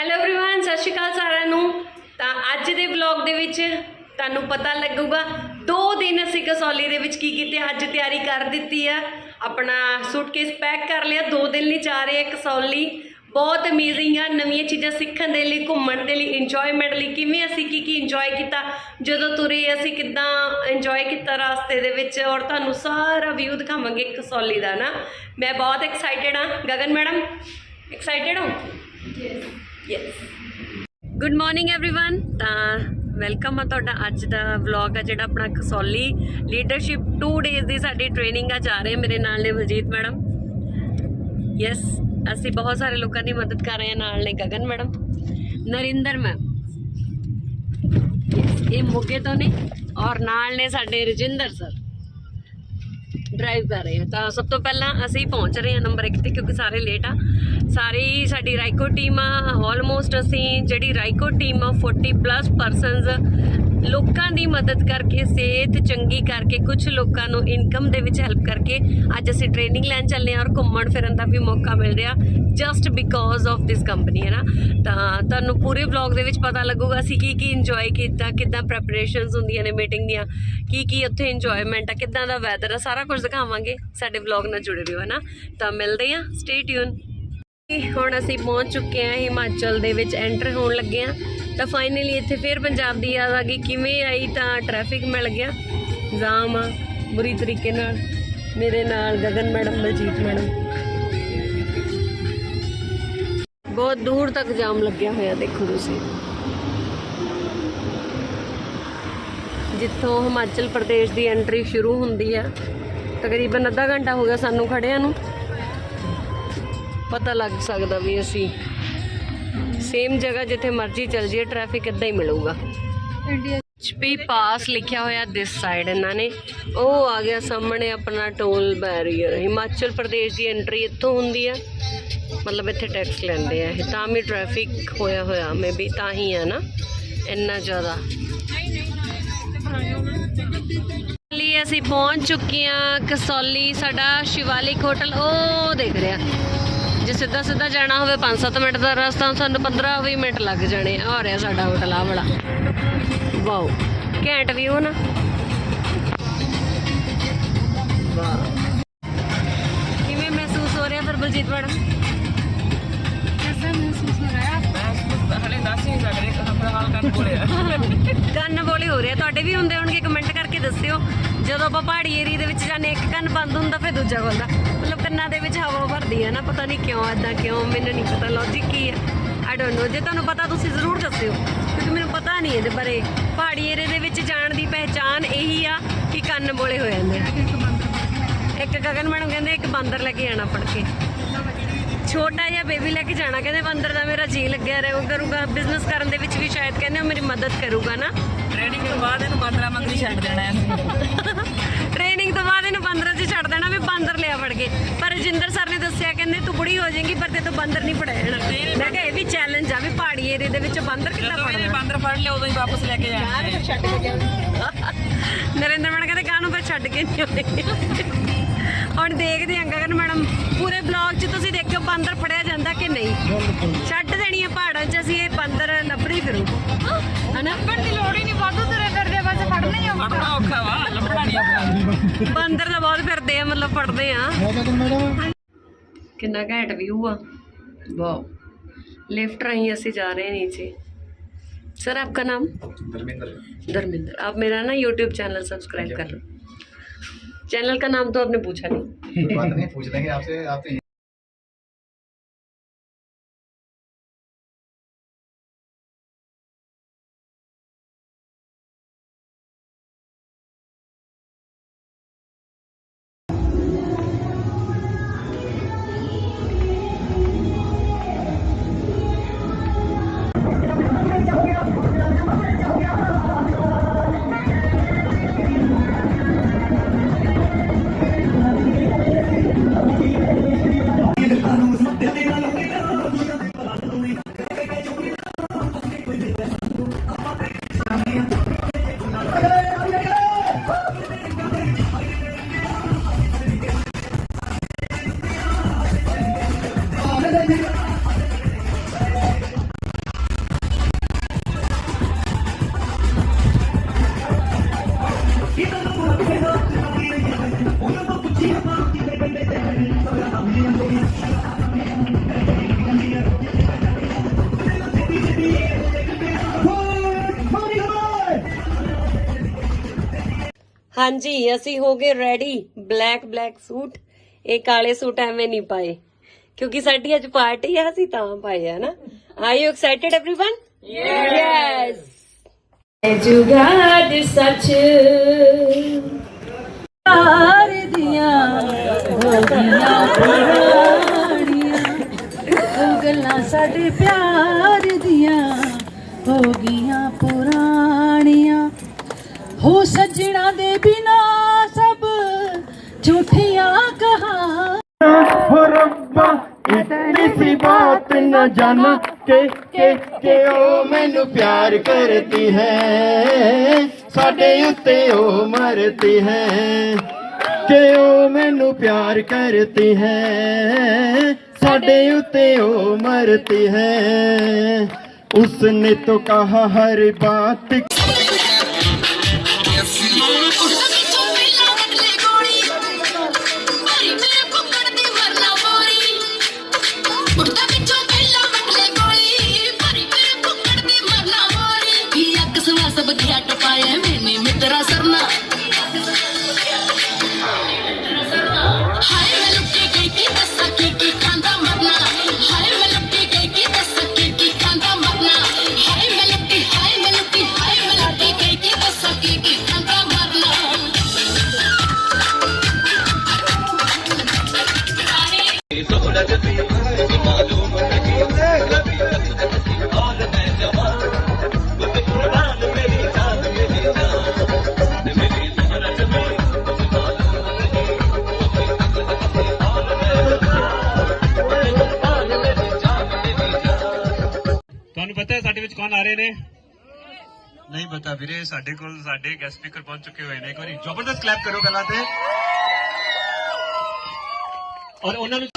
Hello everyone ਸਤਿ ਸ਼੍ਰੀ ਅਕਾਲ ਸਾਰਿਆਂ ਨੂੰ ਤਾਂ ਅੱਜ ਦੇ ਵਲੌਗ ਦੇ ਵਿੱਚ ਤੁਹਾਨੂੰ ਪਤਾ ਲੱਗੂਗਾ ਦੋ ਦਿਨ ਅਸੀਂ ਕਸੌਲੀ ਦੇ ਵਿੱਚ ਕੀ ਕੀਤੇ ਅੱਜ ਤਿਆਰੀ ਕਰ ਦਿੱਤੀ ਆ ਆਪਣਾ ਸੂਟਕੇਸ ਪੈਕ ਕਰ ਲਿਆ ਦੋ ਦਿਨ ਲਈ ਜਾ ਰਹੇ ਆ ਕਸੌਲੀ ਬਹੁਤ ਅਮੇਜ਼ਿੰਗ ਆ ਨਵੀਆਂ ਚੀਜ਼ਾਂ ਸਿੱਖਣ ਦੇ ਲਈ ਘੁੰਮਣ ਦੇ ਲਈ ਇੰਜੋਇਮੈਂਟ ਲਈ ਕਿਵੇਂ ਅਸੀਂ ਕੀ ਕੀ ਇੰਜੋਏ ਕੀਤਾ ਜਦੋਂ ਤੁਰੇ ਅਸੀਂ ਕਿੱਦਾਂ ਇੰਜੋਏ ਕੀਤਾ ਰਾਸਤੇ ਦੇ ਵਿੱਚ ਔਰ ਤੁਹਾਨੂੰ ਸਾਰਾ ਵਿਊ ਦਿਖਾਵਾਂਗੇ ਕਸੌਲੀ ਦਾ ਨਾ ਮੈਂ ਬਹੁਤ ਐਕਸਾਈਟਡ ਆ ਗਗਨ ਮੈਡਮ ਐਕਸਾਈਟਡ ਹੋ ਯੈਸ ਗੁੱਡ ਮਾਰਨਿੰਗ एवरीवन ਤਾਂ ਵੈਲਕਮ ਆ ਤੁਹਾਡਾ ਅੱਜ ਦਾ ਵਲੌਗ ਆ ਜਿਹੜਾ ਆਪਣਾ ਕਸੌਲੀ ਲੀਡਰਸ਼ਿਪ 2 ਡੇਜ਼ ਦੀ ਸਾਡੀ ਟ੍ਰੇਨਿੰਗ ਆ ਜਾ ਰਹੇ ਮੇਰੇ ਨਾਲ ਨੇ ਬਲਜੀਤ ਮੈਡਮ ਯੈਸ ਅਸੀਂ ਬਹੁਤ ਸਾਰੇ ਲੋਕਾਂ ਦੀ ਮਦਦ ਕਰ ਰਹੇ ਹਾਂ ਨਾਲ ਨੇ ਗਗਨ ਮੈਡਮ ਨਰਿੰਦਰ ਮੈਮ ਇਹ ਮੋਗੇ ਤੋਂ ਨੇ ਔਰ ਨਾਲ ਨੇ ਸਾਡੇ ਰਜਿੰਦਰ ਸਰ ਡਰਾਈਵ ਕਰ ਰਹੇ ਹਾਂ। ਤਾਂ ਸਭ ਤੋਂ ਪਹਿਲਾਂ ਅਸੀਂ ਪਹੁੰਚ ਰਹੇ ਹਾਂ ਨੰਬਰ 1 ਤੇ ਕਿਉਂਕਿ ਸਾਰੇ ਲੇਟ ਆ। ਸਾਰੀ ਸਾਡੀ ਰਾਈਕੋ ਟੀਮ ਆ ਆਲਮੋਸਟ ਅਸੀਂ ਜਿਹੜੀ ਰਾਈਕੋ ਟੀਮ ਆ 40 ਪਲੱਸ ਪਰਸਨਸ ਲੋਕਾਂ ਦੀ ਮਦਦ ਕਰਕੇ, ਸਿਹਤ ਚੰਗੀ ਕਰਕੇ ਕੁਝ ਲੋਕਾਂ ਨੂੰ ਇਨਕਮ ਦੇ ਵਿੱਚ ਹੈਲਪ ਕਰਕੇ ਅੱਜ ਅਸੀਂ ਟ੍ਰੇਨਿੰਗ ਲੈਣ ਚੱਲੇ ਹਾਂ ਔਰ ਘੁੰਮਣ ਫਿਰਨ ਦਾ ਵੀ ਮੌਕਾ ਮਿਲ ਰਿਹਾ just because of this company ਹੈ ਨਾ? ਤਾਂ ਤੁਹਾਨੂੰ ਪੂਰੇ ਵਲੌਗ ਦੇ ਵਿੱਚ ਪਤਾ ਲੱਗੂਗਾ ਅਸੀਂ ਕੀ ਕੀ ਇੰਜੋਏ ਕੀਤਾ, ਕਿੱਦਾਂ ਪ੍ਰੈਪਰੇਸ਼ਨਸ ਹੁੰਦੀਆਂ ਨੇ ਮੀਟਿੰਗ ਦੀਆਂ, ਕੀ ਕੀ ਉੱਥੇ ਇੰਜੋਇਮੈਂਟ ਆ, ਕਿੱਦਾਂ ਦਾ ਵੈਦਰ ਆ, ਸਾਰਾ ਕੁਝ ਦਿਖਾਵਾਂਗੇ ਸਾਡੇ ਵਲੌਗ ਨਾਲ ਜੁੜੇ ਰਹੋ, ਹੈ ਨਾ? ਤਾਂ ਮਿਲਦੇ ਹਾਂ ਸਟੇ ਟਿਊਨ ਹੁਣ ਅਸੀਂ ਪਹੁੰਚ ਚੁੱਕੇ ਹਾਂ ਹਿਮਾਚਲ ਦੇ ਵਿੱਚ ਐਂਟਰ ਹੋਣ ਲੱਗੇ ਹਾਂ। ਤਾਂ ਫਾਈਨਲੀ ਇੱਥੇ ਫਿਰ ਪੰਜਾਬ ਦੀ ਯਾਦ ਆ ਗਈ, ਕਿਵੇਂ ਆਈ ਤਾਂ ਟ੍ਰੈਫਿਕ ਮਿਲ ਗਿਆ। ਜਾਮ ਆ, ਬੁਰੀ ਤਰੀਕੇ ਨਾਲ। ਮੇਰੇ ਨਾਲ ਗਗਨ ਮੈਡਮ, ਬਲਜੀਤ ਮੈਡਮ। ਬਹੁਤ ਦੂਰ ਤੱਕ ਜਾਮ ਲੱਗਿਆ ਹੋਇਆ, ਦੇਖੋ ਤੁਸੀਂ। ਜਿੱਥੋਂ ਹਿਮਾਚਲ ਪ੍ਰਦੇਸ਼ ਦੀ ਐਂਟਰੀ ਸ਼ੁਰੂ ਹੁੰਦੀ ਆ, ਤਕਰੀਬਨ ਅੱਧਾ ਘੰਟਾ ਹੋ ਗਿਆ ਸਾਨੂੰ ਖੜਿਆਂ ਨੂੰ। ਪਤਾ ਲੱਗ ਸਕਦਾ ਵੀ ਅਸੀਂ ਸੇਮ ਜਗ੍ਹਾ ਜਿੱਥੇ ਮਰਜ਼ੀ ਚੱਲ ਜਾਈਏ ਟ੍ਰੈਫਿਕ ਇਦਾਂ ਹੀ ਮਿਲੂਗਾ। ਐਚਪੀ ਪਾਸ ਲਿਖਿਆ ਹੋਇਆ ਦਿਸ ਸਾਈਡ ਇਹਨਾਂ ਨੇ। ਉਹ ਆ ਗਿਆ ਸਾਹਮਣੇ ਆਪਣਾ ਟੋਲ ਬੈਰੀਅਰ ਹਿਮਾਚਲ ਪ੍ਰਦੇਸ਼ ਦੀ ਐਂਟਰੀ ਇੱਥੋਂ ਹੁੰਦੀ ਆ। ਮਤਲਬ ਇੱਥੇ ਟੈਕਸ ਲੈਂਦੇ ਆ ਇਹ। ਤਾਂ ਵੀ ਟ੍ਰੈਫਿਕ ਹੋਇਆ ਹੋਇਆ ਮੇਬੀ ਤਾਂ ਹੀ ਆ ਨਾ। ਇੰਨਾ ਜ਼ਿਆਦਾ। ਲਈ ਅਸੀਂ ਪਹੁੰਚ ਚੁੱਕੇ ਹਾਂ। ਕਸੌਲੀ ਸਾਡਾ ਸ਼ਿਵਾਲਿਕ ਹੋਟਲ ਉਹ ਦੇਖ ਰਿਹਾ। ਜੇ ਸਿੱਧਾ ਸਿੱਧਾ ਜਾਣਾ ਹੋਵੇ 5-7 ਮਿੰਟ ਦਾ ਰਸਤਾ ਸਾਨੂੰ 15-20 ਮਿੰਟ ਲੱਗ ਜਾਣੇ ਆ। ਆ ਰਿਹਾ ਸਾਡਾ ਹੋਟਲ ਆ ਵਾਲਾ। ਵਾਓ ਘੈਂਟ ਵਿਊ ਨਾ। ਕਿਵੇਂ ਮਹਿਸੂਸ ਹੋ ਰਿਹਾ ਫਿਰ ਬਲਜੀਤ ਮੈਡਮ? ਹਲੇ ਦੱਸ ਨਹੀਂ ਸਕਦੇ ਕਹਾਂ ਫਿਲਹਾਲ ਕੰਨ ਬੋਲੇ ਹੋ ਰਿਹਾ ਤੁਹਾਡੇ ਵੀ ਹੁੰਦੇ ਹੋਣਗੇ ਕਮੈਂਟ ਕਰਕੇ ਦੱਸਿਓ। ਜਦੋਂ ਆਪਾਂ ਪਹਾੜੀ ਏਰੀਆ ਦੇ ਵਿੱਚ ਜਾਂਦੇ ਇੱਕ ਕੰਨ ਬੰਦ ਹੁੰਦਾ ਫਿਰ ਦੂਜਾ ਖੁੱਲਦਾ। ਕੰਨਾਂ ਦੇ ਵਿੱਚ ਹਵਾ ਭਰਦੀ ਹੈ ਨਾ ਪਤਾ ਨਹੀਂ ਕਿਉਂ ਐਦਾਂ ਕਿਉਂ ਮੈਨੂੰ ਨਹੀਂ ਪਤਾ ਲੌਜੀਕ ਕੀ ਹੈ। ਆਈ ਡੋਨਟ ਨੋ ਜੇ ਤੁਹਾਨੂੰ ਪਤਾ ਤੁਸੀਂ ਜ਼ਰੂਰ ਦੱਸਿਓ ਕਿਉਂਕਿ ਮੈਨੂੰ ਪਤਾ ਨਹੀਂ ਇਹਦੇ ਬਾਰੇ। ਪਹਾੜੀ ਏਰੀਆ ਦੇ ਵਿੱਚ ਜਾਣ ਦੀ ਪਹਿਚਾਨ ਇਹੀ ਆ ਕਿ ਕੰਨ ਬੋਲੇ ਹੋ ਜਾਂਦੇ ਇੱਕ ਗਗਨ ਮੈਡਮ ਕਹਿੰਦੇ ਇੱਕ ਬਾਂਦਰ ਲੈ ਕੇ ਆਣਾ ਫੜ ਕੇ। ਛੋਟਾ ਜਿਹਾ ਬੇਬੀ ਲੈ ਕੇ ਜਾਣਾ ਕਹਿੰਦੇ ਬਾਂਦਰ ਦਾ ਮੇਰਾ ਜੀ ਲੱਗਿਆ ਰਹੂ ਕਰੂਗਾ ਬਿਜ਼ਨਸ ਕਰਨ ਦੇ ਵਿੱਚ ਵੀ ਸ਼ਾਇਦ ਕਹਿੰਦੇ ਉਹ ਮੇਰੀ ਮਦਦ ਕਰੂਗਾ ਨਾ। ਟ੍ਰੇਨਿੰਗ ਤੋਂ ਬਾਅਦ ਇਹਨੂੰ ਬਾਂਦਰਾ ਮੰਗਣੀ ਛੱਡ ਦੇਣਾ ਹੈ। ਟ੍ਰੇਨਿੰਗ ਤੋਂ ਬਾਅਦ ਇਹਨੂੰ ਬਾਂਦਰਾਂ ਦੇਣਾ ਵੀ ਬਾਂਦਰ ਲਿਆ ਫੜ ਕੇ। ਪਰ ਰਜਿੰਦਰ ਸਰ ਨੇ ਦੱਸਿਆ ਕਹਿੰਦੇ ਤੂੰ ਬੁੜੀ ਹੋ ਜਾਏਗੀ ਪਰ ਤੇ ਤੋਂ ਬਾਂਦਰ ਨਹੀਂ ਫੜਿਆ ਜਾਣਾ। ਮੈਂ ਕਿਹਾ ਇਹ ਵੀ ਚੈਲੰਜ ਆ ਵੀ ਪਹਾੜੀ ਏਰੀਆ ਦੇ ਵਿੱਚ ਬਾਂਦਰ ਕਿੱਦਾਂ ਜਦੋਂ ਇਹਨੇ ਫੜਨਾ ਬਾਂਦਰ ਫੜ ਲਿਆ ਉਦੋਂ ਹੀ ਵਾਪਸ ਲੈ ਕੇ ਜਾਣਾ। ਛੱਡ ਕੇ ਨਰਿੰਦਰ ਮੈਡਮ ਕਹਿੰਦੇ ਕਾਹਨੂੰ ਫਿਰ ਛੱਡ ਕੇ ਨਹੀਂ ਆਉਂਦੇ? ਹੁਣ ਦੇਖਦੇ ਆਂ ਗਗਨ ਮੈਡਮ ਪੂਰੇ ਬਲੌਗ 'ਚ ਤੁਸੀਂ ਦੇਖਿਓ ਬਾਂਦਰ ਫੜਿਆ ਬਾਂਦਰ ਤਾਂ ਬਹੁਤ ਫਿਰਦੇ ਆ ਮਤਲਬ ਫੜਦੇ ਆ ਕਿੰਨਾ ਘੈਂਟ ਵਿਊ ਆ ਵਾਓ लिफ्ट राही ऐसे जा रहे हैं नीचे सर आपका नाम धर्मेंद्र धर्मेंद्र आप मेरा ना यूट्यूब चैनल सब्सक्राइब कर लो चैनल का नाम तो आपने पूछा नहीं बात नहीं पूछ लेंगे आपसे आप ਹਾਂਜੀ ਅਸੀਂ ਹੋ ਗਏ ਰੈਡੀ ਬਲੈਕ ਬਲੈਕ ਸੂਟ ਇਹ ਕਾਲੇ ਸੂਟ ਐਵੇਂ ਨਹੀਂ ਪਾਏ ਕਿਉਂਕਿ ਸਾਡੀ ਅੱਜ ਪਾਰਟੀ ਆ ਅਸੀਂ ਤਾਂ ਪਾਏ ਆ ਨਾ are you excited everyone yes jugaad ਸੱਚ ਪਿਆਰ ਦੀਆਂ ਹੋ ਗਈਆਂ ਪੁਰਾਣੀਆਂ ਉਹ ਗੱਲਾਂ ਸਾਡੇ ਪਿਆਰ ਦੀਆਂ ਹੋ ਗਈਆਂ ਪੁਰਾਣੀਆਂ हो सजना दे बिना सब झूठिया कहा। इतनी सी बात न जाना के के के, ओ मैनू प्यार करती है। साडे उत्ते ओ मरती है। के, ओ मैनू प्यार करती है। साडे उत्ते ओ मरती है। उसने तो कहा हर बात ਸਾਡੇ ਕੋਲ ਸਾਡੇ ਗੈਸਟ ਸਪੀਕਰ ਪਹੁੰਚ ਚੁੱਕੇ ਹੋਏ ਨੇ। ਇੱਕ ਵਾਰੀ ਜ਼ਬਰਦਸਤ ਕਲੈਪ ਕਰੋ ਪਹਿਲਾਂ ਤੇ। ਔਰ ਉਹਨਾਂ ਨੂੰ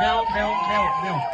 ਮਿਆਉ ਮਿਆਉ ਮਿਆਉ ਮਿਆਉ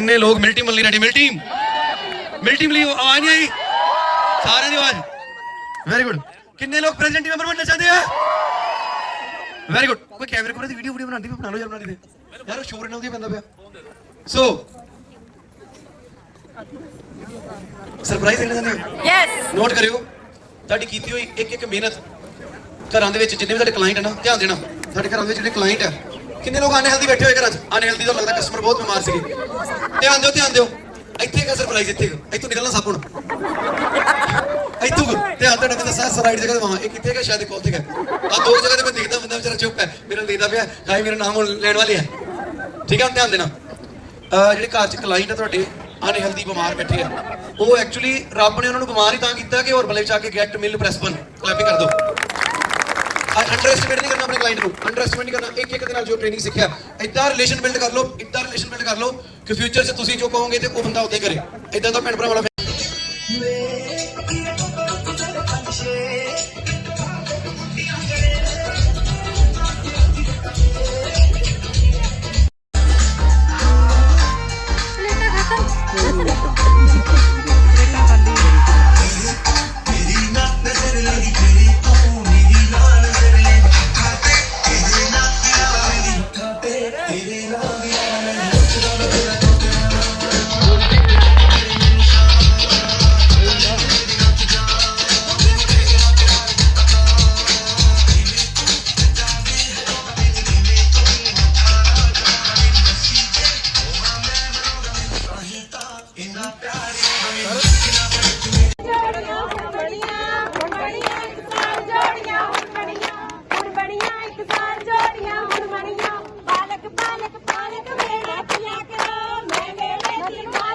ਕਿੰਨੇ ਲੋਕ ਮਿਲ ਟੀਮ ਲਈ ਰੈਡੀ ਮਿਲ ਟੀਮ ਮਿਲ ਲਈ ਆਵਾਜ਼ ਨਹੀਂ ਆਈ। ਸਾਰਿਆਂ ਦੀ ਆਵਾਜ਼। ਵੈਰੀ ਗੁੱਡ ਕਿੰਨੇ ਲੋਕ ਪ੍ਰੈਜ਼ੈਂਟ ਮੈਂਬਰ ਬਣਨਾ ਚਾਹਦੇ ਆ? ਵੈਰੀ ਗੁੱਡ ਕੋਈ ਕੈਮਰੇ ਕੋਲ ਦੀ ਵੀਡੀਓ ਵੀਡੀਓ ਬਣਾਉਂਦੀ ਵੀ ਬਣਾ ਲਓ ਯਾਰ ਬਣਾਉਂਦੀ ਤੇ। ਯਾਰ ਉਹ ਸ਼ੋਰ ਇਹਨਾਂ ਦੀ ਪੈਂਦਾ ਪਿਆ। ਸੋ ਸਰਪ੍ਰਾਈਜ਼ ਦੇਣਾ ਚਾਹੁੰਦੇ ਯੈਸ ਨੋਟ ਕਰਿਓ। ਤੁਹਾਡੀ ਕੀਤੀ ਹੋਈ ਇੱਕ ਇੱਕ ਮਿਹਨਤ ਘਰਾਂ ਦੇ ਵਿੱਚ ਜਿੰਨੇ ਵੀ ਤੁਹਾਡੇ ਕਲਾਇੰਟ ਹੈ ਨਾ ਧਿਆਨ ਦੇਣਾ। ਸਾਡੇ ਘਰਾਂ ਦੇ ਵਿੱਚ ਜਿਹੜੇ ਕਲਾਇੰਟ ਹੈ ਕਿੰਨੇ ਲੋਕ ਅਨਹੈਲਦੀ ਬੈਠੇ ਹੋਏ ਘਰਾਂ 'ਚ? ਅਨਹੈਲਦੀ ਤੋਂ ਲੱਗਦਾ ਕਸਟਮਰ ਬਹੁਤ ਬਿਮਾਰ ਸੀਗੇ। ਧਿਆਨ ਦਿਓ ਧਿਆਨ ਦਿਓ। ਇੱਥੇ ਕਾ ਸਰਪ੍ਰਾਈਜ਼ ਇੱਥੇ ਇੱਥੋਂ ਨਿਕਲਣਾ ਸਭ ਹੁਣ। ਇੱਥੋਂ ਧਿਆਨ ਤੁਹਾਡਾ ਮੈਂ ਦੱਸਾਂ? ਸਰਾਈਡ ਜਗ੍ਹਾ ਤੇ ਵਾਂ ਇਹ ਕਿੱਥੇ ਕਾ ਸ਼ਾਇਦ ਕੋਲ ਤੇ ਆ ਦੋ ਜਗ੍ਹਾ ਤੇ ਮੈਂ ਦੇਖਦਾ ਬੰਦਾ ਵਿਚਾਰਾ ਚੁੱਪ ਹੈ। ਮੇਰਾ ਦੇਖਦਾ ਪਿਆ। ਹਾਏ, ਮੇਰਾ ਨਾਮ ਲੈਣ ਵਾਲੇ ਹੈ। ਠੀਕ ਹੈ ਧਿਆਨ ਦੇਣਾ। ਜਿਹੜੇ ਘਰ 'ਚ ਕਲਾਇੰਟ ਆ ਤੁਹਾਡੇ ਅਨਹੈਲਦੀ ਬਿਮਾਰ ਬੈਠੇ ਆ। ਉਹ ਐਕਚੁਅਲੀ ਰੱਬ ਨੇ ਉਹਨਾਂ ਨੂੰ ਬਿਮਾਰ ਹੀ ਤਾਂ ਕੀਤਾ ਕਿ ਹੋਰ ਬਲੇ ਚ ਕੇ ਗੈਟ ਮਿਲ ਪ੍ਰੈਸ ਬਨ ਕਲੈਪਿੰਗ ਕਰ ਦਿਓ ਅੰਡਰ ਨਹੀਂ ਕਰਨਾ ਆਪਣੇ ਕਲਾਇੰਟ ਨੂੰ। ਅੰਡਰ ਨਹੀਂ ਕਰਨਾ। ਇੱਕ ਇੱਕ ਦੇ ਨਾਲ ਜੋ ਟ੍ਰੇਨਿੰਗ ਸਿੱਖਿਆ। ਇਦਾਂ ਰਿਲੇਸ਼ਨ ਬਿਲਡ ਕਰ ਲਓ ਇਦਾਂ ਰਿਲੇਸ਼ਨ ਬਿਲਡ ਕਰ ਲਓ ਕਿ ਫਿਊਚਰ 'ਚ ਤੁਸੀਂ ਜੋ ਕਹੋਗੇ ਤੇ ਉਹ ਬੰਦਾ ਉਦਾਂ ਹੀ ਕਰੇ। ਇਦਾਂ ਦਾ ਭੈਣ ਭਰਾ ਵਾਲਾ Happy birthday.